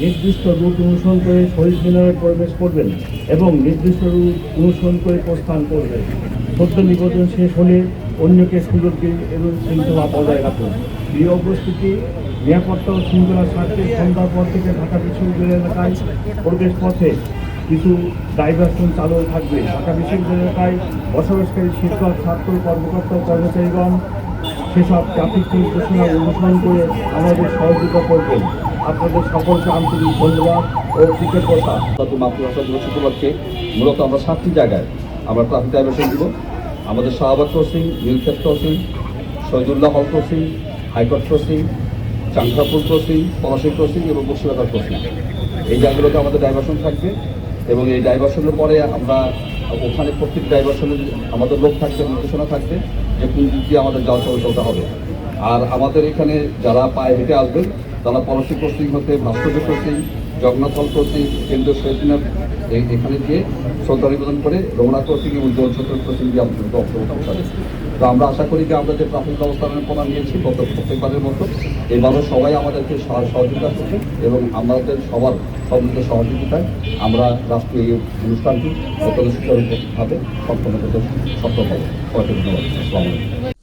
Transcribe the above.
নির্দিষ্ট রুট অনুসরণ করে শহীদ মিনারে প্রবেশ করবেন এবং নির্দিষ্ট রুট অনুসরণ করে প্রস্থান করবেন। সদ্য নিবেদন শেষ হলে অন্যকে সুযোগ দিন এবং শৃঙ্খলা বজায় রাখুন। প্রিয় উপস্থিতি, নিরাপত্তা ও শৃঙ্খলার স্বার্থে সন্ধ্যার পর থেকে ঢাকা বিশ্ববিদ্যালয় এলাকায় প্রবেশ পথে কিছু ডাইভারশন চালু থাকবে। ঢাকা বিশ্ববিদ্যালয় এলাকায় বসবাসকারী শিক্ষক, ছাত্র, কর্মকর্তা, কর্মচারীগণ সেসব ট্রাফিক নির্দেশনা অনুসরণ করে আমাদের সহযোগিতা করবেন। আপনাদের সকলকে আন্তরিক ধন্যবাদ ও কৃতজ্ঞতা। মাতৃভাষা দিবস উপলক্ষে মূলত আমরা সাতটি জায়গায় আমরা ট্রাফিক ডাইভারশন দিব। আমাদের Shahbag crossing, Nilkhet crossing, Shahidullah hall crossing, high court crossing, Chankharpul crossing, Palashi crossing এবং বসিবাজার ক্রসিং। এই জায়গাগুলোতে আমাদের ডাইভারশন থাকবে এবং এই ডাইভারশনের পরে আমরা ওখানে প্রত্যেক ডাইভারশনের আমাদের লোক থাকবে, নির্দেশনা থাকবে যে কোন দিক দিয়ে আমাদের যাওয়া চলাচলটা হবে। আর আমাদের এখানে যারা পায়ে হেঁটে আসবেন তারা পলাশী ক্রসিং হতে ভাস্কর্য ক্রসিং জগন্নাথল ক্রসিং কেন্দ্রীয় শহীদ এই- এখানে গিয়ে শ্রদ্ধা নিবেদন করে রমনা ক্রসিং এবং জল চত্বর ক্রসিং দিয়ে আমাদের অংশগ্রহণ করতে তো আমরা আশা করি যে আমরা যে ট্রাফিক ব্যবস্থাপনা নিয়েছি গত প্রত্যেকবারের মতো, এবারও সবাই আমাদেরকে সহ- সহযোগিতা করছে এবং আমাদের সবার সম্মিলিত সহযোগিতায় আমরা রাষ্ট্রীয় এই অনুষ্ঠানটি অত্যন্ত সুচারুভাবে সম্পন্ন করতে সক্ষম হব। ধন্যবাদ।